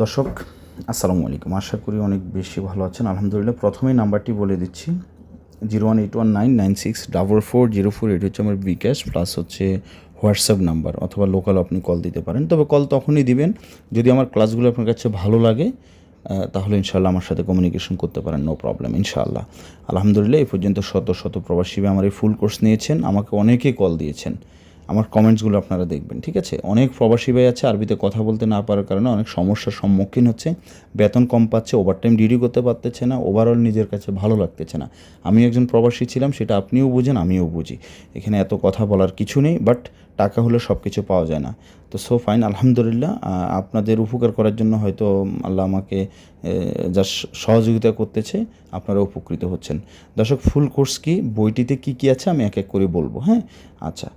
দর্শক, আসসালামু আলাইকুম। আশা করি অনেক বেশি ভালো আছেন। আলহামদুলিল্লাহ, প্রথমেই নাম্বারটি বলে দিচ্ছি, zero one eight one nine nine six double four zero four এটি হচ্ছে আমার বিকাশ প্লাস হচ্ছে হোয়াটসঅ্যাপ নাম্বার অথবা লোকাল আপনি কল দিতে পারেন। তবে কল তখনই দিবেন, যদি আমার ক্লাসগুলো আপনার কাছে ভালো লাগে তাহলে ইনশাল্লাহ আমার সাথে কমিউনিকেশন করতে পারেন নো প্রবলেম ইনশাআল্লাহ। আলহামদুলিল্লাহ, এই পর্যন্ত শত শত প্রবাসী আমার এই ফুল কোর্স নিয়েছেন, আমাকে অনেকেই কল দিয়েছেন। আমার কমেন্টসগুলো আপনারা দেখবেন, ঠিক আছে? অনেক প্রবাসী ভাই আছে, আরবিতে কথা বলতে না পারার কারণে অনেক সমস্যার সম্মুখীন হচ্ছে। বেতন কম পাচ্ছে ওভারটাইম ডিউটি করতে পারতেছে না ওভারঅল নিজের কাছে ভালো লাগতেছে না। আমি একজন প্রবাসী ছিলাম, সেটা আপনিও বুঝেন, আমিও বুঝি। এখানে এত কথা বলার কিছু নেই বাট টাকা হলে সব কিছু পাওয়া যায় না। তো সো ফাইন আলহামদুলিল্লাহ আপনাদের উপকার করার জন্য হয়তো আল্লাহ আমাকে যা সহযোগিতা করতেছে, আপনারা উপকৃত হচ্ছেন। দর্শক ফুল কোর্স কি? বইটিতে কি কি আছে? আমি এক এক করে বলব হ্যাঁ? আচ্ছা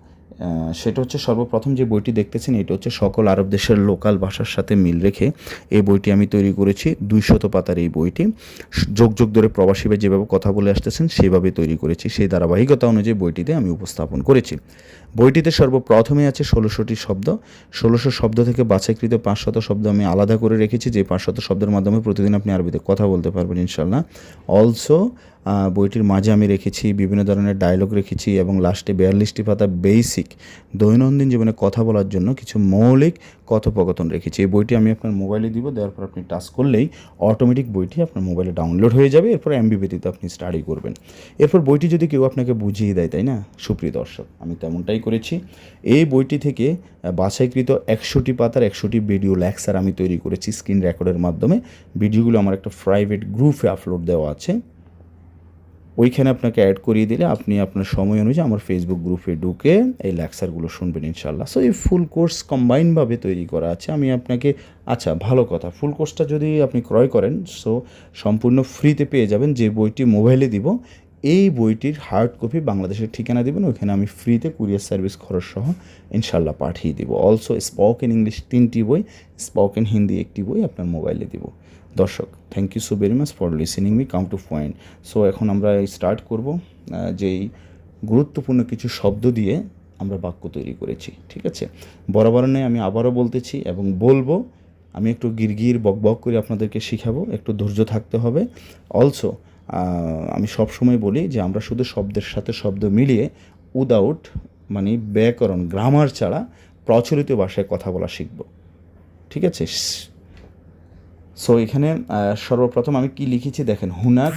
সেটা হচ্ছে সর্বপ্রথম যে বইটি দেখতেছেন, এটা হচ্ছে সকল আরব দেশের লোকাল ভাষার সাথে মিল রেখে এই বইটি আমি তৈরি করেছি। দুইশত পাতার এই বইটি। যোগ যোগ ধরে প্রবাসীরা যেভাবে কথা বলে আসতেছেন, সেভাবে তৈরি করেছি। সেই ধারাবাহিকতা অনুযায়ী বইটিতে আমি উপস্থাপন করেছি। বইটিতে সর্বপ্রথমে আছে ষোলোশোটি শব্দ। ষোলোশো শব্দ থেকে বাছাইকৃত পাঁচশত শব্দ আমি আলাদা করে রেখেছি, যে পাঁচশত শব্দের মাধ্যমে প্রতিদিন আপনি আরবিতে কথা বলতে পারবেন ইনশাল্লাহ অলসো বইটির মাঝে আমি রেখেছি বিভিন্ন ধরনের ডায়লগ রেখেছি এবং লাস্টে বিয়াল্লিশটি পাতা বেসিক দৈনন্দিন জীবনে কথা বলার জন্য কিছু মৌলিক কথোপকথন রেখেছি। এই বইটি আমি আপনার মোবাইলে দিব, দেওয়ার পর আপনি টাচ করলেই অটোমেটিক বইটি আপনার মোবাইলে ডাউনলোড হয়ে যাবে, এরপর এমবি ব্যতীত আপনি স্টাডি করবেন। এরপর বইটি যদি কেউ আপনাকে বুঝিয়ে দেয়, তাই না? সুপ্রিয় দর্শক, আমি তেমনটাই করেছি। এই বইটি থেকে বাছাইকৃত একশোটি পাতার একশোটি ভিডিও লেকচার আমি তৈরি করেছি স্ক্রিন রেকর্ডের মাধ্যমে। ভিডিওগুলো আমার একটা প্রাইভেট গ্রুপে আপলোড দেওয়া আছে। ওইখানে আপনাকে অ্যাড করিয়ে দিলে আপনি আপনার সময় অনুযায়ী আমার ফেসবুক গ্রুপে ঢুকে এই লেকচারগুলো শুনবেন ইনশাল্লাহ সো এই ফুল কোর্স কম্বাইনভাবে তৈরি করা আছে। আমি আপনাকে আচ্ছা ভালো কথা। ফুল কোর্সটা যদি আপনি ক্রয় করেন সো সম্পূর্ণ ফ্রিতে পেয়ে যাবেন। যে বইটি মোবাইলে দিব এই বইটির হার্ড কপি বাংলাদেশের ঠিকানা দেবেন, ওইখানে আমি ফ্রিতে কুরিয়ার সার্ভিস খরচ সহ ইনশাল্লাহ পাঠিয়ে দিব। অলসো স্পোকেন ইংলিশ তিনটি বই স্পোকেন হিন্দি একটি বই আপনার মোবাইলে দিব। দর্শক thank you so very much for listening me come to point so এখন আমরা স্টার্ট করব যেই গুরুত্বপূর্ণ কিছু শব্দ দিয়ে আমরা বাক্য তৈরি করেছি, ঠিক আছে? বরাবর নেই আমি আবারও বলতেছি এবং বলব, আমি একটু গিরগির বক বক করে আপনাদেরকে শিখাবো, একটু ধৈর্য থাকতে হবে। অলসো আমি সব সময় বলি যে আমরা শুধু শব্দের সাথে শব্দ মিলিয়ে উইদাউট মানে ব্যাকরণ গ্রামার ছাড়া প্রচলিত ভাষায় কথা বলা শিখব। ঠিক আছে? সো এখানে সর্বপ্রথম আমি কি লিখেছি দেখেন, হুনাক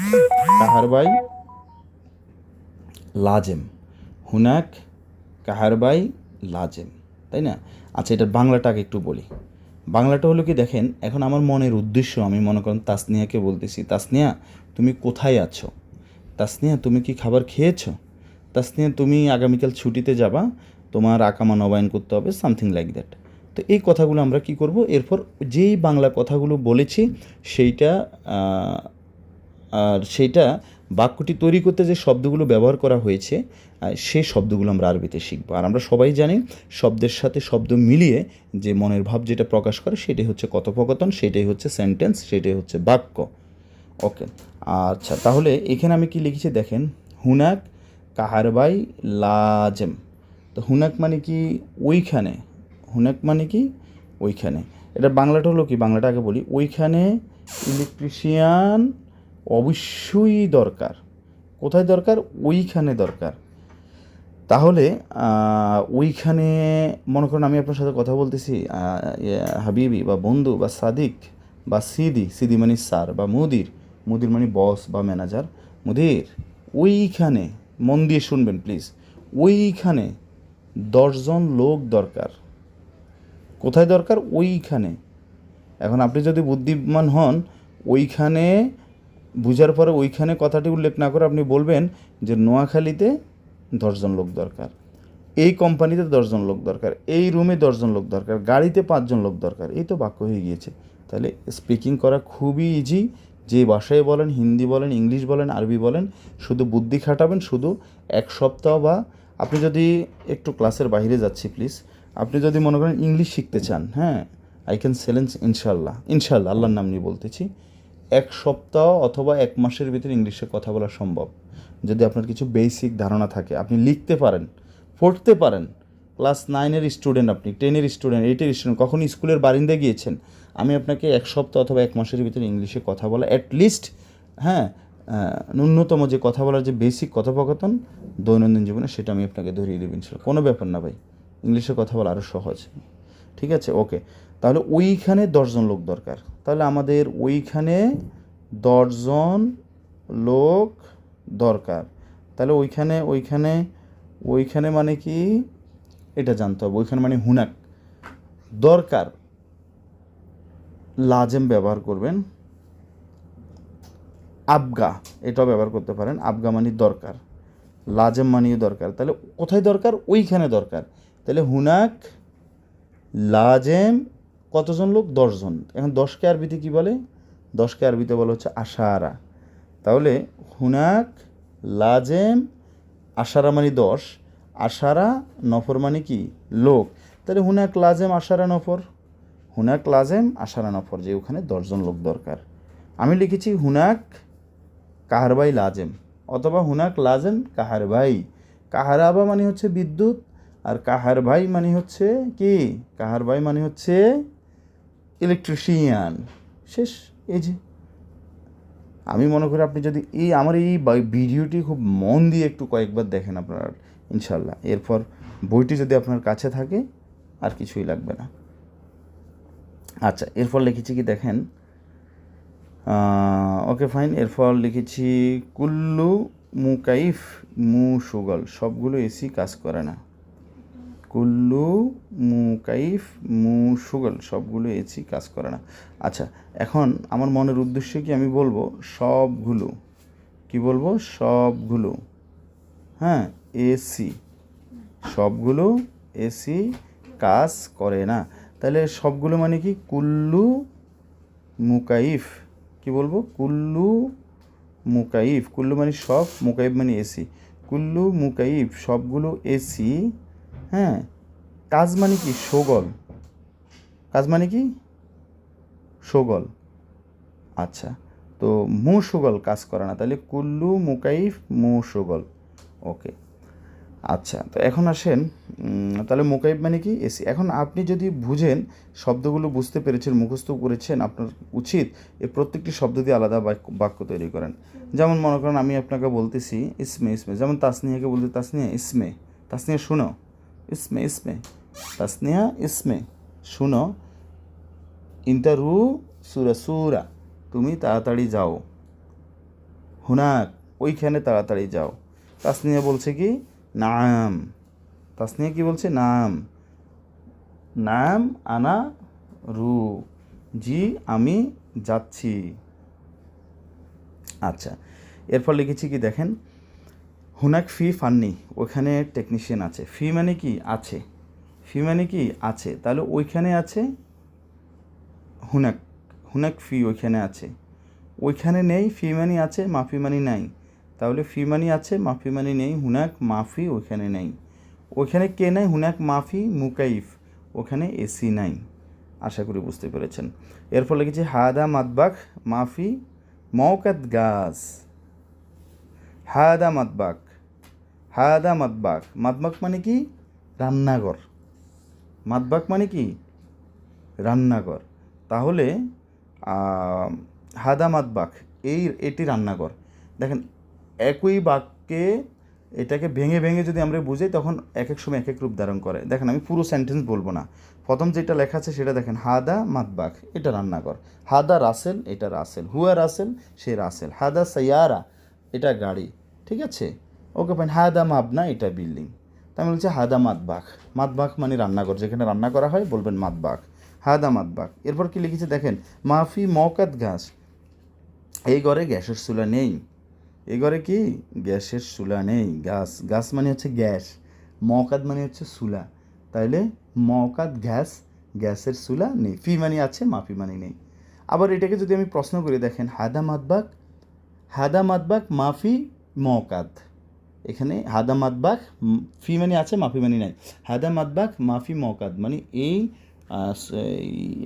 কাহারবাই লাজেম। হুনাক কাহারবাই লাজেম, তাই না? আচ্ছা এটার বাংলাটাকে একটু বলি। বাংলাটা হলো কি, দেখেন, এখন আমার মনের উদ্দেশ্য, আমি মনে করেন তাসনিয়াকে বলতেছি, তাসনিয়া, তুমি কোথায় আছো? তাসনিয়া, তুমি কি খাবার খেয়েছো? তাসনিয়া, তুমি আগামীকাল ছুটিতে যাবা, তোমার আকামা নবায়ন করতে হবে, সামথিং লাইক দ্যাট। তো এই কথাগুলো আমরা কি করব? এরপর যেই বাংলা কথাগুলো বলেছি, সেইটা আর সেইটা বাক্যটি তৈরি করতে যে শব্দগুলো ব্যবহার করা হয়েছে সে শব্দগুলো আমরা আরবিতে শিখব। আর আমরা সবাই জানি শব্দের সাথে শব্দ মিলিয়ে যে মনের ভাব যেটা প্রকাশ করে সেটাই হচ্ছে কথোপকথন, সেটাই হচ্ছে সেন্টেন্স সেটাই হচ্ছে বাক্য। ওকে আচ্ছা তাহলে এখানে আমি কি লিখেছি দেখেন? হুনাক কাহারবাই লাজেম। তো হুনাক মানে কি ওইখানে? হুনাক মানে কি ওইখানে। এটা বাংলাটা হলো কি? বাংলাটা আগে বলি। ওইখানে ইলেকট্রিশিয়ান অবশ্যই দরকার। কোথায় দরকার? ওইখানে দরকার। তাহলে ওইখানে মনে করেন আমি আপনার সাথে কথা বলতেছি হাবিবি বা বন্ধু বা সাদিক বা সিদি সিদি মানে স্যার বা মুদির মুদির মানে বস বা ম্যানেজার, মুদির, ওইখানে মন দিয়ে শুনবেন প্লিজ। ওইখানে দশজন লোক দরকার। কোথায় দরকার? ওইখানে। এখন আপনি যদি বুদ্ধিমান হন, ওইখানে বুঝার পরে ওইখানে কথাটি উল্লেখ না করে আপনি বলবেন যে নোয়াখালীতে দশজন লোক দরকার, এই কোম্পানিতে দশজন লোক দরকার, এই রুমে দশজন লোক দরকার, গাড়িতে পাঁচজন লোক দরকার, এই তো বাক্য হয়ে গিয়েছে। তাহলে স্পিকিং করা খুবই ইজি যে ভাষায় বলেন, হিন্দি বলেন, ইংলিশ বলেন, আরবি বলেন, শুধু বুদ্ধি খাটাবেন, শুধু এক সপ্তাহ বা আপনি যদি একটু ক্লাসের বাইরে যাচ্ছি প্লিজ আপনি যদি মনে করেন ইংলিশ শিখতে চান হ্যাঁ আই ক্যান সেলেন্স ইনশাল্লাহ ইনশাল্লাহ, আল্লাহর নাম নিয়ে বলতেছি। এক সপ্তাহ অথবা এক মাসের ভিতরে ইংলিশে কথা বলা সম্ভব। যদি আপনার কিছু বেসিক ধারণা থাকে, আপনি লিখতে পারেন, পড়তে পারেন। ক্লাস নাইনের স্টুডেন্ট আপনি টেনের স্টুডেন্ট এইটের স্টুডেন্ট কখন স্কুলের বারিন্দা গিয়েছেন, আমি আপনাকে এক সপ্তাহ অথবা এক মাসের ভিতরে ইংলিশে কথা বলা অ্যাটলিস্ট হ্যাঁ ন্যূনতম যে কথা বলার যে বেসিক কথোপকথন দৈনন্দিন জীবনে, সেটা আমি আপনাকে ধরিয়ে দেবেন ছিল কোনো ব্যাপার না ভাই, ইংলিশে কথা বলা আরও সহজ। ঠিক আছে? ওকে তাহলে ওইখানে দশজন লোক দরকার। তাহলে আমাদের ওইখানে দশজন লোক দরকার। তাহলে ওইখানে ওইখানে ওইখানে মানে কি? এটা জানতে হবে, ওইখানে মানে হুনাক। দরকার। লাজেম ব্যবহার করবেন। আবগা, এটাও ব্যবহার করতে পারেন। আবগা মানে দরকার। লাজেম মানিয়ে দরকার। তাহলে কোথায় দরকার? ওইখানে দরকার। তাহলে হুনাক, লাজেম কতজন লোক? দশজন। এখন দশকে আরবিতে কি বলে? দশকে আরবিতে বলা হচ্ছে আশারা। তাহলে হুনাক, লাজেম, আশারা মানে দশ, আশারা, নফর মানে কি? লোক। তাহলে হুনাক, লাজেম, আশারা, নফর? হুনাক, লাজেম, আশারা, নফর যে ওখানে দশজন লোক দরকার। আমি লিখেছি হুনাক কাহারবাই লাজেম। অথবা হুনাক, লাজেম কাহারবাই কাহারাবা মানে হচ্ছে বিদ্যুৎ, আর কাহার ভাই মানে হচ্ছে কি? কাহার ভাই মানে হচ্ছে ইলেকট্রিশিয়ান শেষ, এই যে। আমি মনে করি আপনি যদি এই, আমার এই ভিডিওটি খুব মন দিয়ে একটু কয়েকবার দেখেন আপনার ইনশাল্লাহ এরপর বইটি যদি আপনার কাছে থাকে, আর কিছুই লাগবে না। আচ্ছা এরপর লিখেছি কি দেখেন? ওকে ফাইন এরপর লিখেছি, কুল্লু মুকাইফ মু সুগল। সবগুলো এসি কাজ করে না। কুল্লু মুকাইফ মু, সুগল, সবগুলো এসি কাজ করে না। আচ্ছা এখন আমার মনের উদ্দেশ্য কি আমি বলব? সবগুলো। কি বলব? সবগুলো। হ্যাঁ এসি। সবগুলো এসি কাজ করে না। তাহলে সবগুলো মানে কি? কুল্লু মুকাইফ কি বলব? কুল্লু মুকাইফ কুল্লু মানে সব মুকাইফ মানে এসি। কুল্লু মুকাইফ সবগুলো এসি হ্যাঁ কাজ মানে কি? সোগল। কাজ মানে কি? সোগল। আচ্ছা তো মু সুগল কাজ করে না, তাহলে কুল্লু মুকাইফ মু সুগল। ওকে আচ্ছা তো এখন আসেন তাহলে মোকাইব মানে কি? এসি, এখন আপনি যদি বুঝেন, শব্দগুলো বুঝতে পেরেছেন, মুখস্থ করেছেন, আপনার উচিত এই প্রত্যেকটি শব্দ দিয়ে আলাদা বাক্য তৈরি করেন। যেমন মনে করেন আমি আপনাকে বলতেছি, ইসমে ইসমে, যেমন তাসনিয়াকে বলতে, তাসনিয়া, ইসমে, তাসনিয়া শুনো। ইসমে ইসমে। তাসনিয়া, ইসমে। শুনো, ইন্টারু সুরা সুরা। তুমি তাড়াতাড়ি যাও। হুনাক, ওইখানে তাড়াতাড়ি যাও। তাসনিয়া বলছে কি? নাম। তাসনিয়া কি বলছে? নাম। নাম, আনা, রু। জি, আমি যাচ্ছি। আচ্ছা। এরপর লিখেছি কি দেখেন? হুনাক ফি ফান্নি, ওখানে টেকনিশিয়ান আছে। ফি মানে কি? আছে। ফি মানে কি? আছে। তাহলে ওইখানে আছে হুনাক। হুনাক ফি ওইখানে আছে। ওইখানে নেই, ফি মানি আছে, মাফি মানি নাই। তাহলে ফি মানি আছে, মাফি মানি নেই, হুনাক, মাফি ওইখানে নেই। ওইখানে কে নাই? হুনাক, মাফি, মুকাইফ। ওখানে এসি নাই। আশা করি বুঝতে পেরেছেন। এর এরপর লিখেছি, হাদা মাতবাক মাফি মৌকাত গাছ হাদা মাতবাক হাদা মাতবাক মাতবাক মানে কি? রান্নাঘর। মাতবাক মানে কি? রান্নাঘর। তাহলে হাদা মাতবাক এই এটি রান্নাঘর। দেখেন, একই বাক্যে এটাকে ভেঙে ভেঙে যদি আমরা বুঝাই, তখন এক এক সময় এক এক রূপ ধারণ করে। দেখেন, আমি পুরো সেন্টেন্স বলব না। প্রথম যেটা লেখা আছে, সেটা দেখেন, হাদা মাতবাক এটা রান্নাঘর। হাদা রাসেল, এটা রাসেল। হুয়া রাসেল, সে রাসেল। হাদা সাইয়ারা, এটা গাড়ি। ঠিক আছে? ওকে ফাইন হাদা মাবনা এটা বিল্ডিং। আমি বলছি, হাদা মাতবাক মানে রান্নাঘর, যেখানে রান্না করা হয় বলবেন মাতবাক হাদা মাতবাক এরপর কি লিখেছে দেখেন, মাফি মৌকাত ঘাস। এই ঘরে গ্যাসের চুলা নেই। এই ঘরে কি? গ্যাসের চুলা নেই। গ্যাস গ্যাস মানে হচ্ছে গ্যাস। মকাত মানে হচ্ছে চুলা। তাইলে মকাত গ্যাস গ্যাসের চুলা নেই। ফি মানে আছে, মাফি মানে নেই। আবার এটাকে যদি আমি প্রশ্ন করি, দেখেন, হাদা মাতবাক হাদা মাতবাক মাফি মকাত এখানে হাদা ফিমানি ফি মানে আছে মাফি মানে নাই। হাদা মাতবাক মাফি মকাদ মানে এই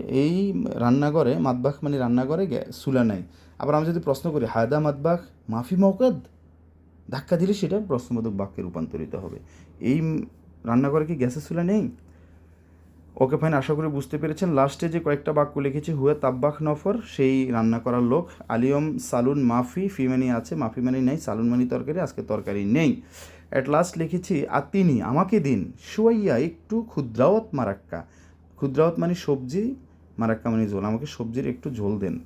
এই- রান্নাঘরে, মাদবাক মানে রান্নাঘরে সুলা নাই। আবার আমি যদি প্রশ্ন করি হায়দা মাদবাক মাফি মৌকাদ ধাক্কা দিলে সেটা প্রশ্নবোধক বাক্যে রূপান্তরিত হবে। এই রান্নাঘরে কি গ্যাসের চুলা নেই? ওকে ফাইন, আশা করি বুঝতে পেরেছেন। লাস্টে যে কয়েকটা বাক্য লিখেছি, হুয়ে তাব্বাক নফর, সেই রান্না করার লোক। আলিয়ম, সালুন, মাফি ফি মানি আছে, মাফি মানি নেই, সালুন মানি তরকারি, আজকে তরকারি নেই। অ্যাট লাস্ট লিখেছি আর তিনি আমাকে দিন, শুয়াইয়া একটু ক্ষুদ্রাওয়াত মারাক্কা। ক্ষুদ্রাওয়াত মানে সবজি, মারাক্কা মানে ঝোল। আমাকে সবজির একটু ঝোল দেন।